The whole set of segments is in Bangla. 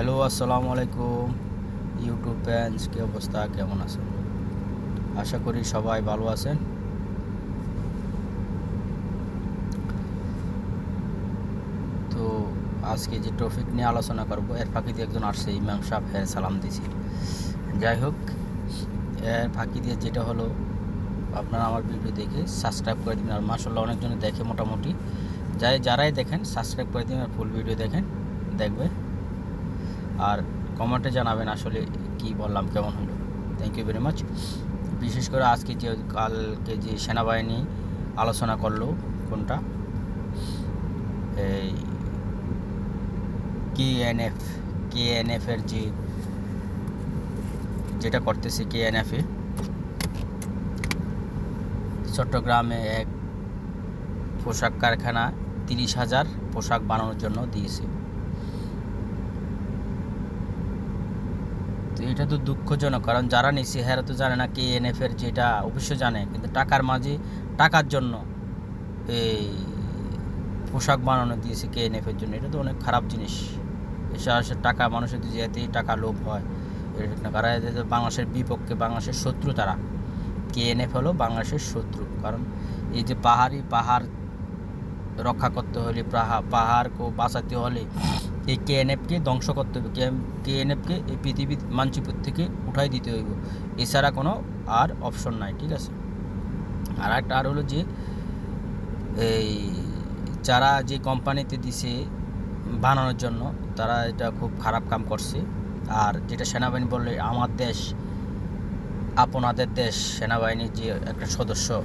হ্যালো আসসালামু আলাইকুম ইউটিউব ফ্যান্স, কী অবস্থা? কেমন আছেন? আশা করি সবাই ভালো আছেন। তো আজকে যে টপিক নিয়ে আলোচনা করব, এর ফাঁকি দিয়ে একজন আসছে, ইমাম সাহেব হ্যাঁ সালাম দিছি। যাই হোক, এর ফাঁকি দিয়ে যেটা হলো, আপনারা আমার ভিডিও দেখে সাবস্ক্রাইব করে দিন আর মাসাল্লাহ অনেকজনে দেখে মোটামুটি। যাই যারাই দেখেন সাবস্ক্রাইব করে দিন আর ফুল ভিডিও দেখেন, দেখবে। আর কমেন্টে জানাবেন আসলে কি বললাম, কেমন হলো। থ্যাংক ইউ ভেরি মাচ বিশেষ করে আজকে যে, কালকে যে সেনাবাহিনী আলোচনা করল, কোনটা? এই কেএনএফ কেএনএফের যে, যেটা করতেছে কেএনএফে চট্টগ্রামে এক পোশাক কারখানা তিরিশ হাজার পোশাক বানানোর জন্য দিয়েছে। তো এটা তো দুঃখজনক, কারণ যারা নিচ্ছে হ্যাঁ তো জানে না কে এনএফ এর যেটা অবশ্যই জানে, কিন্তু টাকার মাঝে, টাকার জন্য এই পোশাক বানানো দিয়েছে কে এনএফ এর জন্য, এটা তো অনেক খারাপ জিনিস। এসে আসে টাকা, মানুষের যেতেই টাকা লোভ হয়, এটা না। কারণ বাংলাদেশের বিপক্ষে, বাংলাদেশের শত্রু তারা। কে এনএফ হলো বাংলাদেশের শত্রু, কারণ এই যে পাহাড়ি পাহাড় রক্ষা করতে হলে, পাহা- পাহাড়কে বাঁচাতে হলে এই কেএনএফকে ধ্বংস করতে হবে। কেএনএফকে এই পৃথিবীর মানচিত্র থেকে উঠাই দিতে হইব। এছাড়া কোনো আর অপশন নাই, ঠিক আছে? আর একটা আর হলো যে, এই যারা যে কোম্পানিতে দিছে বানানোর জন্য, তারা এটা খুব খারাপ কাম করছে। আর যেটা সেনাবাহিনী বললে, আমার দেশ, আপনাদের দেশ, সেনাবাহিনীর যে একটা সদস্য,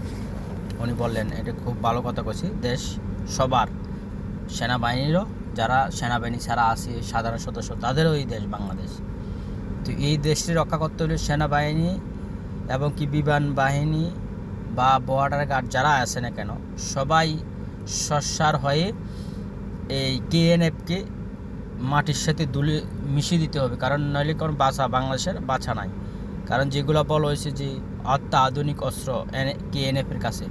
উনি বললেন, এটা খুব ভালো কথা কইছে, দেশ সবার সেনাবাহিনীরও, যারা সেনাবাহিনী ছাড়া আছে সাধারণ সদস্য, তাদেরও এই দেশ বাংলাদেশ। তো এই দেশটি রক্ষা করতে হলে সেনাবাহিনী এবং কি বিমান বাহিনী বা বর্ডার গার্ড যারা আছে না কেন, সবাই সস্যার হয়ে এই কেএনএফকে মাটির সাথে দুলে মিশিয়ে দিতে হবে। কারণ নইলে কোনো বাছা বাংলাদেশের বাছা নাই। কারণ যেগুলো বলা হয়েছে যে অত্যাধুনিক অস্ত্র কেএনএফের কাছে।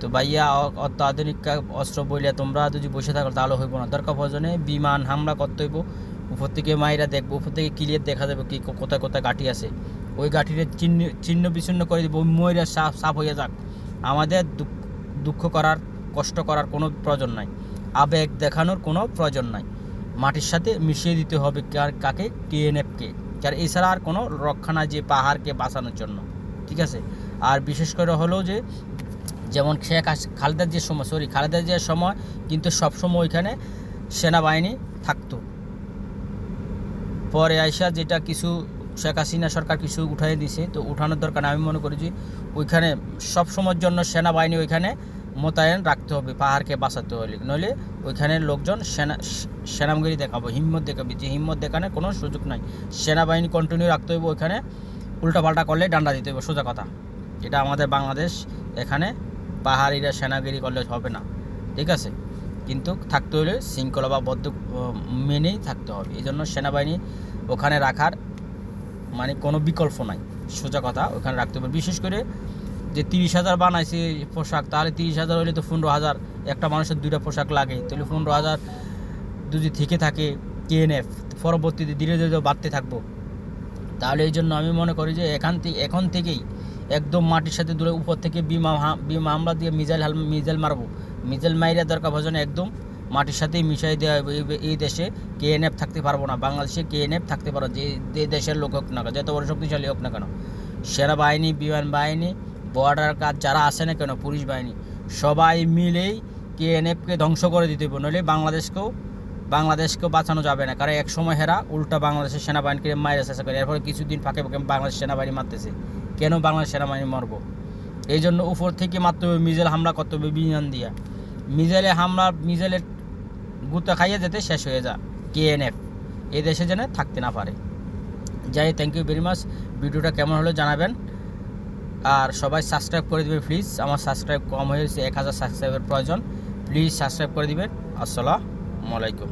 তো ভাইয়া অত্যাধুনিক অস্ত্র বইলে তোমরা যদি বসে থাকো, তাহলে হইব না। দরকার প্রয়োজনে বিমান, হামলা করতে হইব। উপর থেকে মাইরা দেখব, উপর থেকে ক্লিয়ার দেখা যাবে কি কোথায় কোথায় গাঠি আছে। ওই গাঠিরে চিহ্ন চিহ্ন বিচ্ছিন্ন করে দিব ময়রা সাফ সাফ হয়ে যাক। আমাদের দুঃখ- করার, কষ্ট করার কোনো প্রয়োজন নাই। আবেগ দেখানোর কোনো প্রয়োজন নাই। মাটির সাথে মিশিয়ে দিতে হবে কার- কাকে? টিএনএফকে কারণ এছাড়া আর কোনো রক্ষা নাই যে পাহাড়কে বাঁচানোর জন্য। ঠিক আছে? আর বিশেষ করে হলো যে যেমন শেখ হাস- খালেদার যে সময় সরি খালেদার যে সময়, কিন্তু সবসময় ওইখানে সেনাবাহিনী থাকতো। পরে আইসা যেটা কিছু শেখ হাসিনা সরকার কিছু উঠাই দিছে, তো উঠানোর দরকার। আমি মনে করি যে ওইখানে সব সময়ের জন্য সেনাবাহিনী ওইখানে মোতায়েন রাখতে হবে, পাহাড়কে বাঁচাতে হলে। নইলে ওইখানে লোকজন সেনা, সেনামগিরি দেখাবো, হিম্মত দেখাবে। যে হিম্মত দেখানোর কোনো সুযোগ নাই। সেনাবাহিনী কন্টিনিউ রাখতে হবে ওইখানে, উল্টাপাল্টা করলে ডান্ডা দিতে হবে সোজা কথা। এটা আমাদের বাংলাদেশ এখানে পাহাড়িরা সেনাগিরি করলে হবে না, ঠিক আছে? কিন্তু থাকতে হলে শৃঙ্খলা বা বদ্ধ মেনেই থাকতে হবে। এই জন্য সেনাবাহিনী ওখানে রাখার মানে কোনো বিকল্প নাই। সোজা কথা, ওখানে রাখতে হবে। বিশেষ করে যে তিরিশ হাজার বানাইছে পোশাক, তাহলে তিরিশ হাজার হলে তো পনেরো হাজার। একটা মানুষের দুইটা পোশাক লাগে, তাহলে পনেরো হাজার যদি থেকে থাকে কেএনএফ পরবর্তীতে ধীরে ধীরে বাড়তে থাকব। তাহলে এই জন্য আমি মনে করি যে এখান থেকে এখন থেকেই একদম মাটির সাথে দূরে উপর থেকে বিমা বিমা হামলা দিয়ে মিজাইল হাল, মিজাইল মারবো। মিজাইল মাইরা দরকার ভজনে একদম মাটির সাথেই মিশাই দেওয়া এই- দেশে কেএনএফ থাকতে পারব না। বাংলাদেশে কেএনএফ থাকতে পারো যে দেশের লোক হোক না কেন, যত বড় শক্তিশালী হোক না কেন, সেনাবাহিনী, বিমান বাহিনী বর্ডার কাজ যারা আসে না কেন, পুলিশ বাহিনী, সবাই মিলেই কেএনএফকে ধ্বংস করে দিতে হবে নইলে বাংলাদেশকেও বাংলাদেশকেও বাঁচানো যাবে না। কারণ এক সময় হেরা উল্টা বাংলাদেশের সেনাবাহিনীকে মায়ের চেষ্টা করে। এরপরে কিছুদিন ফাঁকে ফাঁকে বাংলাদেশ সেনাবাহিনী মারতেছে। কেন বাংলাদেশ সেনাবাহিনী মরব? এই জন্য উপর থেকে মাত্র মিজেল হামলা করতে হবে, বিমান দিয়া। মিজেলে হামলা মিজেলের গুতা খাইয়ে যেতে শেষ হয়ে যা, কেএনএফ। এই দেশে যেন থাকতে না পারে। যাই থ্যাংক ইউ ভেরি মাচ ভিডিওটা কেমন হলো জানাবেন। আর সবাই সাবস্ক্রাইব করে দেবেন প্লিজ আমার সাবস্ক্রাইব কম হয়েছে, এক হাজার সাবস্ক্রাইবের প্রয়োজন। প্লিজ সাবস্ক্রাইব করে দিবেন। আসসালামু আলাইকুম।